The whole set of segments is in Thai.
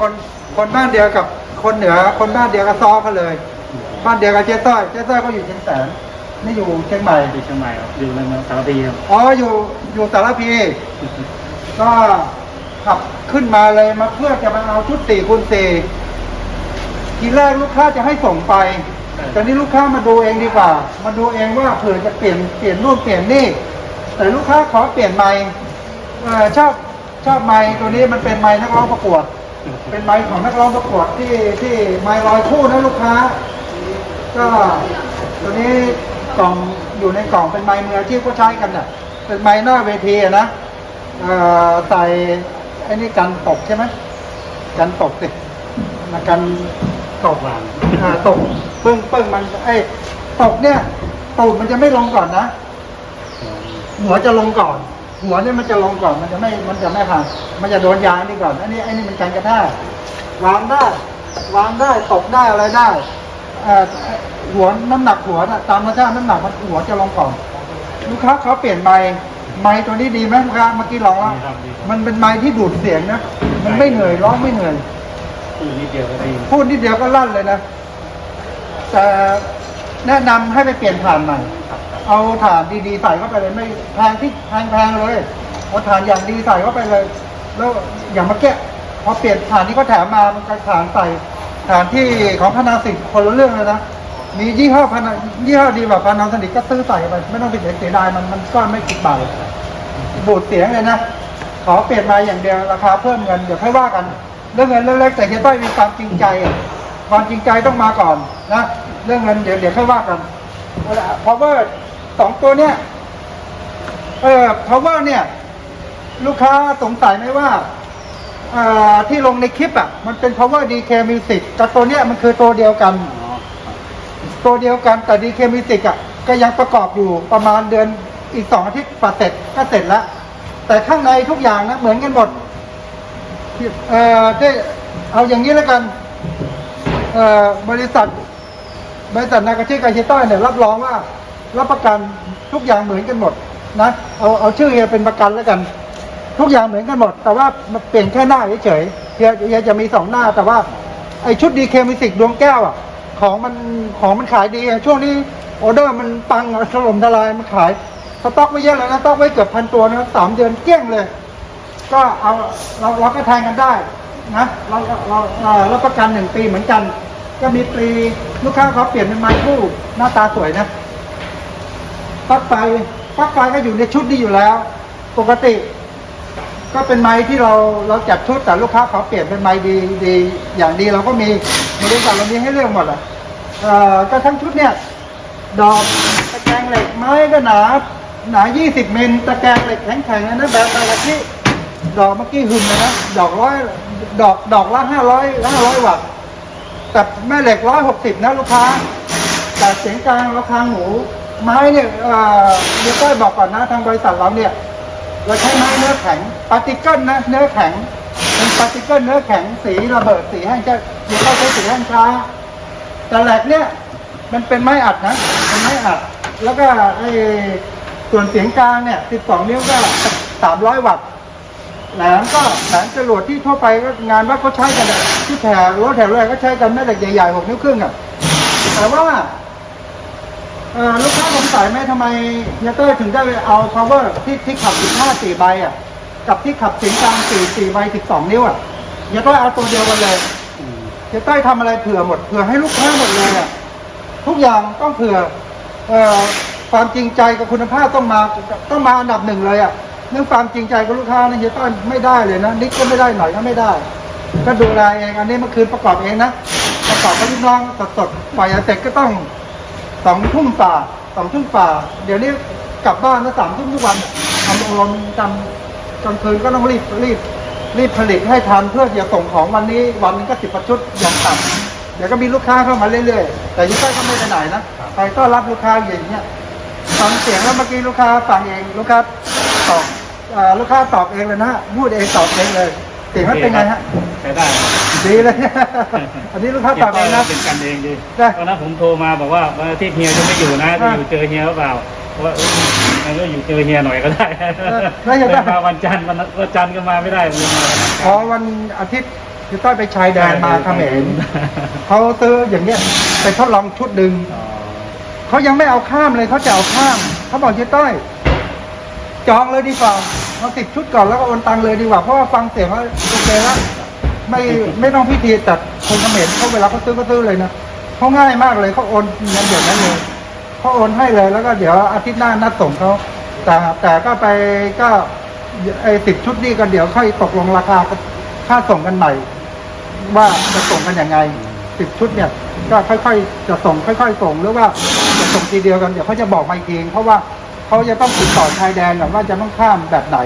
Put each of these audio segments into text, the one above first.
คนคนบ้านเดียวกับคนเหนือ คนบ้านเดียวกับซอเขาเลย บ้านเดียวกับเจ๊ต้อยเจ๊ต้อยก็อยู่เชียงแสนนี่อยู่เชียงใหม่ อยู่เชียงใหม่ครับอยู่ในเมืองสารพีครับอ๋ออยู่อยู่สารพีก็ขับขึ้นมาเลยมาเพื่อจะมาเอาชุดสี่คูณสี่ทีแรกลูกค้าจะให้ส่งไปแต่นี่ลูกค้ามาดูเองดีกว่า มาดูเองว่าเผื่อจะเปลี่ยนเปลี่ยนนู่นเปลี่ยนนี่ แต่ลูกค้าขอเปลี่ยนไม้เออชอบชอบไม้ตัวนี้มันเป็นไม้นักร้องประกวด เป็นไม้ของนักร้องประกวดที่ที่ไม้ลอยคู่นะลูกค้า ก็ตัวนี้กล่องอยู่ในกล่องเป็นไม้มืออาชีพก็ใช้กันน่ะ เป็นไม้หน้าเวทีอะนะเอ่อใส่ไอ้นี่กันตกใช่ไหมกันตกสิมากันตกหวานอ่าตกปึ้งปึ้งมันไอ้ตกเนี่ยตูดมันจะไม่ลงก่อนนะหัวจะลงก่อน หัวเนี่ยมันจะลงก่อนมันจะไม่มันจะไม่ห่างมันจะโดนยางนี่ก่อนอันนี้ไอ้นี่มันกันกระแทกวางได้ วางได้ตกได้อะไรได้เอ่อหัวน้ำหนักหัวน่ะตามธรรมชาติน้ำหนักมันหัวจะลงก่อนลูกค้าเขาเปลี่ยนไม้ไม้ตัวนี้ดีไหมลูกค้าเมื่อกี้ลองแล้วมันเป็นไม้ที่ดูดเสียงนะมันไม่เหนื่อยร้องไม่เหนื่อยคือนิดเดียวก็ดีพูดนิดเดียวก็ลั่นเลยนะแต่แนะนำให้ไปเปลี่ยนถ่านใหม่ เอาถ่านดีๆใส่เข้าไปเลยไม่แพงที่แพงๆเลยเอาถ่านอย่างดีใส่เข้าไปเลย แล้วอย่างเมื่อกี้พอเปลี่ยนถ่านที่เขาแถมมามันก็ถ่านใส่ถ่านที่ของพนาสิทธิ์คนละเรื่องเลยนะมียี่ห้อพนายี่ห้อดีกว่าพนาสนิทก็ซื้อใส่ไปไม่ต้องไปเสียดายมันมันก้อนไม่กี่บาทบูดเสียงเลยนะขอเปลี่ยนมาอย่างเดียวราคาเพิ่มเงินเดี๋ยวค่อยว่ากัน เรื่องเงินเรื่องเล็กแต่เฮียต้อยมีความจริงใจความจริงใจต้องมาก่อนนะเรื่องเงินเดี๋ยวเดี๋ยวค่อยว่ากันเพราะว่า สองตัวเนี้ยเออเพราะว่าเนี่ย ลูกค้าสงสัยไหมว่าเอ่อที่ลงในคลิปอะ มันเป็น power DK music กับตัวเนี้ยมันคือตัวเดียวกัน ตัวเดียวกันแต่ DK Music อะ ก็ยังประกอบอยู่ประมาณเดือนอีกสองอาทิตย์กว่าเสร็จก็เสร็จแล้ว แต่ข้างในทุกอย่างนะเหมือนกันหมดเอ่อได้เอาอย่างนี้แล้วกันเอ่อบริษัทบริษัทนากาชิกาชิต้าเนี่ยรับรองว่า รับประกันทุกอย่างเหมือนกันหมดนะเอาเอาชื่อเฮียเป็นประกันแล้วกัน ทุกอย่างเหมือนกันหมด แต่ว่าเปลี่ยนแค่หน้าเฉยๆเฮียเฮียจะมีสองหน้า แต่ว่าไอชุดดีเคมิสิกดวงแก้วอะ ของมันของมันขายดีช่วงนี้ออเดอร์มันปังอะถล่มทลายมันขายสต็อกไว้เยอะเลยนะสต็อกไว้เกือบพันตัวนะสามเดือนเกลี้ยงเลย ก็เอาเราเราก็แทงกันได้นะเราเราเรารับประกันหนึ่งปีเหมือนกัน ก็มีปีลูกค้าเขาเปลี่ยนเป็นไม้คู่หน้าตาสวยนะ ปลั๊กไฟปลั๊กไฟก็อยู่ในชุดนี้อยู่แล้ว ปกติ ก็เป็นไม้ที่เราเราจัดชุดแต่ลูกค้าเขาเปลี่ยนเป็นไม้ดีดีอย่างดีเราก็มีบริษัทเรามีให้เลือกหมดอะเอ่อก็ทั้งชุดเนี่ย ดอกตะแกรงเหล็กไม้ก็หนาหนา 20มิลตะแกรงเหล็กแข็งๆนะแบบอะไรที่ดอกเมื่อกี้หึมเลยนะ ดอกร้อยดอกดอกละห้าร้อยห้าร้อยวัตต์แต่แม่เหล็กร้อยหกสิบนะลูกค้าแต่เสียงกลางราคาหมู ไม้เนี่ยเดี๋ยวก้อยบอกก่อนนะทางบริษัทเราเนี่ยเราใช้ไม้เนื้อแข็งปาร์ติเกิลนะเนื้อแข็งเป็นปาร์ติเกิลเนื้อแข็งสีระเบิดสีแห้งจะเดี๋ยวเขาใช้สีแห้งช้าแต่แหลกเนี่ยมันเป็นไม้อัดนะเป็นไม้อัด แล้วก็ไอ้ส่วนเสียงกลางเนี่ย12นิ้วก็300 วัตต์แหลมก็แหลมจรวดที่ทั่วไปก็งานว่าเขาใช้กันที่แถวรถแถวอะไรก็ใช้กันแม่เหล็กใหญ่ๆ6นิ้วครึ่งอะแต่ว่า ลูกค้าสงสัยไหมทำไมเฮียเตอร์ถึงได้เอา power ที่ที่ขับ 15 4ใบอะ กับที่ขับเสียงกลาง4 4ใบ12 นิ้วอะเฮียเตอร์เอาตัวเดียวกันเลยเฮียเต้ยทำอะไรเผื่อหมดเผื่อให้ลูกค้าหมดเลยอะทุกอย่างต้องเผื่อเอ่อความจริงใจกับคุณภาพต้องมาต้องมาอันดับหนึ่งเลยอะเรื่องความจริงใจกับลูกค้านะเฮียเต้ยไม่ได้เลยนะนิดก็ไม่ได้หน่อยก็ไม่ได้ ก็ดูแลเองอันนี้เมื่อคืนประกอบเองนะประกอบกับลูกน้องสดๆปล่อยเสร็จก็ต้อง สองทุ่มฝ่าสองทุ่มฝ่า เดี๋ยวนี้กลับบ้านนะสามทุ่มทุกวันทำอารมณ์จำกลางคืนก็ต้องรีบรีบรีบผลิตให้ทันเพื่อจะส่งของวันนี้วันหนึงก็สิบประชุดอย่างต่ำเดี๋ยวก็มีลูกค้าเข้ามาเรื่อยๆ แต่ยี่ต้อยก็ไม่ไปไหนนะไปต้อนรับลูกค้าอย่างเงี้ยฟังเสียงแล้วเมื่อกี้ลูกค้าฟังเองลูกค้าตอบลูกค้าตอบเองเลยนะฮะพูดเองตอบเองเลยเสียงมันเป็นไงฮะ ใช้ได้ครับดีเลย อันนี้ลูกค้าตอบเองนะ เป็นกันเองดีได้ตอนนั้นผมโทรมาบอกว่าวันอาทิตย์เฮียจะไม่อยู่นะจะอยู่เจอเฮียหรือเปล่าเพราะว่าเออมันก็อยู่เจอเฮียหน่อยก็ได้แล้วเฮียเลยได้มาวันจันทร์วันวันจันทร์ก็มาไม่ได้เลยมาวันอังพอคารวันอาทิตย์เฮียต้อยไปชายแดนมาเขมรเขาซื้ออย่างเงี้ยไปทดลองชุดหนึ่ง อ๋อเขายังไม่เอาข้ามเลยเขาจะเอาข้าม เขาบอกเฮียต้อย จองเลยดีกว่าเอาสิบชุดก่อนแล้วก็โอนตังเลยดีกว่าเพราะว่าฟังเสียงแล้วโอเคแล้ว ไม่ไม่ต้องพิธีแต่คนเขมรเขาเวลาเขาซื้อก็ซื้อเลยนะเขาง่ายมากเลยเขาโอนเงินเดี๋ยวนั้นเลยเขาโอนให้เลยแล้วก็เดี๋ยวอาทิตย์หน้านัดส่งเขาแต่แต่ก็ไปก็ไอ้สิบชุดนี้ก็เดี๋ยวค่อยตกลงราคาค่าส่งกันใหม่ ว่าจะส่งกันยังไงสิบชุดเนี่ยก็ค่อยๆ จะส่งค่อย ๆ ส่งหรือว่าจะส่งทีเดียวกันเดี๋ยวเขาจะบอกมาเองเพราะว่าเขาจะต้องติดต่อชายแดนก่อว่าจะต้องข้ามแบบไหน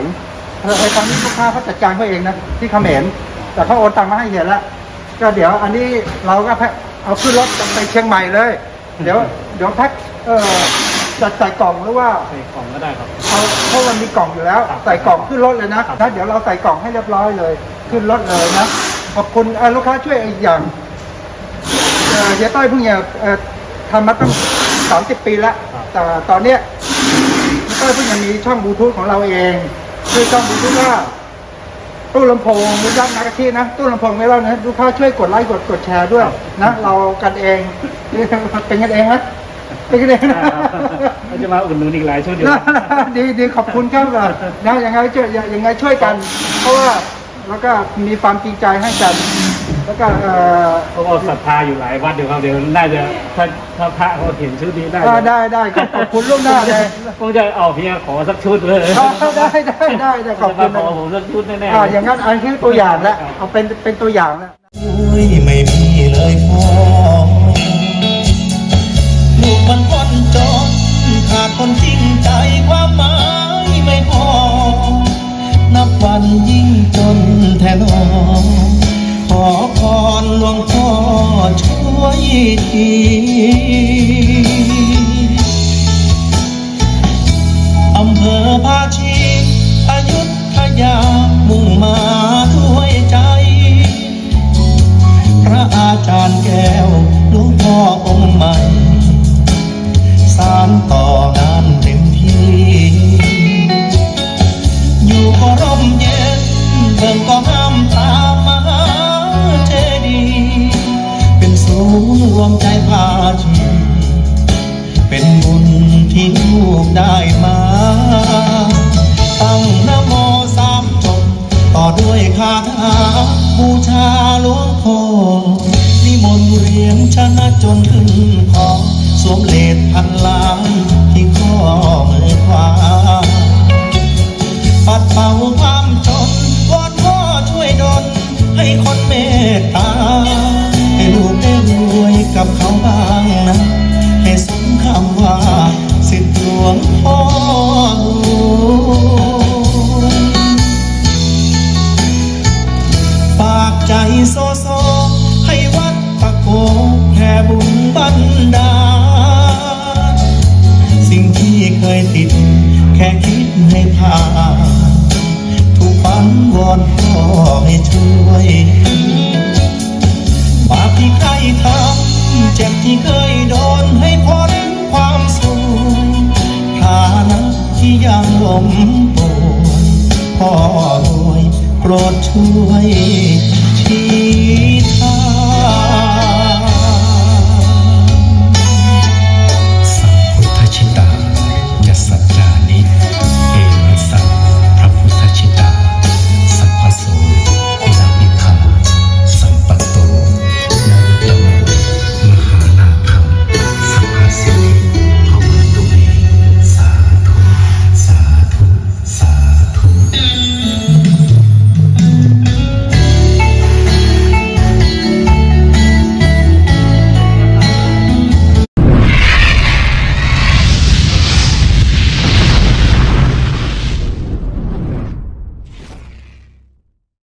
ออไอ้ตอนนี้ลูกค้าเขาจัดการเขาเองนะที่เขมร แต่เขาโอนตังมาให้เห็นแล้ว ก็เดี๋ยวอันนี้เราก็แพ็คเอาขึ้นรถไปเชียงใหม่เลย เดี๋ยวเดี๋ยวแพ็คเอ่อจัดใส่กล่องหรือว่าใส่ของก็ได้ครับเอาเพราะมันมีกล่องอยู่แล้วครับใส่กล่องขึ้นรถเลยนะถ้าเดี๋ยวเราใส่กล่องให้เรียบร้อยเลย ขึ้นรถเลยนะขอบคุณเอ่อลูกค้าช่วยอีกอย่างเอ่อเจ๊ต้อยเพิ่งเนี่ยเอ่อทำมาตั้งสามสิบปีแล้ว แต่ตอนเนี้ยเจ๊ต้อยเพิ่งจะมีช่องบลูทูธของเราเองชื่อช่องบลูทูธว่า ตู้ลำโพงไม่ยักนักอาชีพนะ ตู้ลำโพงไม่เล่านะลูกค้าช่วยกดไลค์กดกดแชร์ด้วยนะ เรากันเอง เป็นกันเองนะเป็นกันเองนะเขาจะมาอุดหนุนอีกหลายชุดอยู่นะดีดีขอบคุณครับนะยังไงช่วยยังไงช่วยกัน เพราะว่าแล้วก็มีความจริงใจให้กัน แล้วก็เอ่อเพราะว่าศรัทธาอยู่หลายวัดเดี๋ยวครับเดี๋ยวน่าจะถ้าถ้าพระเขาเห็นชุดนี้ได้อ่าได้ได้ขอบขอบคุณล่วงหน้าเลยคงจะเอาเพียขอสักชุดเลยอ่าได้ได้ได้ได้ขอบคุณจะมาขนะอผมสักชุดแน่ๆอ่าอย่างนั้นอันนี้ตัวอย่างแล้วเอาเป็นเป็นตัวอย่างแล้ว โอ้ยไม่มี คาถาบูชาหลวงพ่อนิมนต์เรียนชนะจนขึ้นคอสวมเลดพันล้านที่ข้อมือขวาปัดเป่าความจนวอนพ่อช่วยดลให้คนเมตตา ติด แค่คิดให้ผ่านทุกฝันวอนพ่อให้ช่วย บาปที่ใครทำเจ็บที่เคยโดนให้พ้นความสูญฐานะที่ยังล้มป่วยพ่อรวยโปรดช่วยชี้ทาง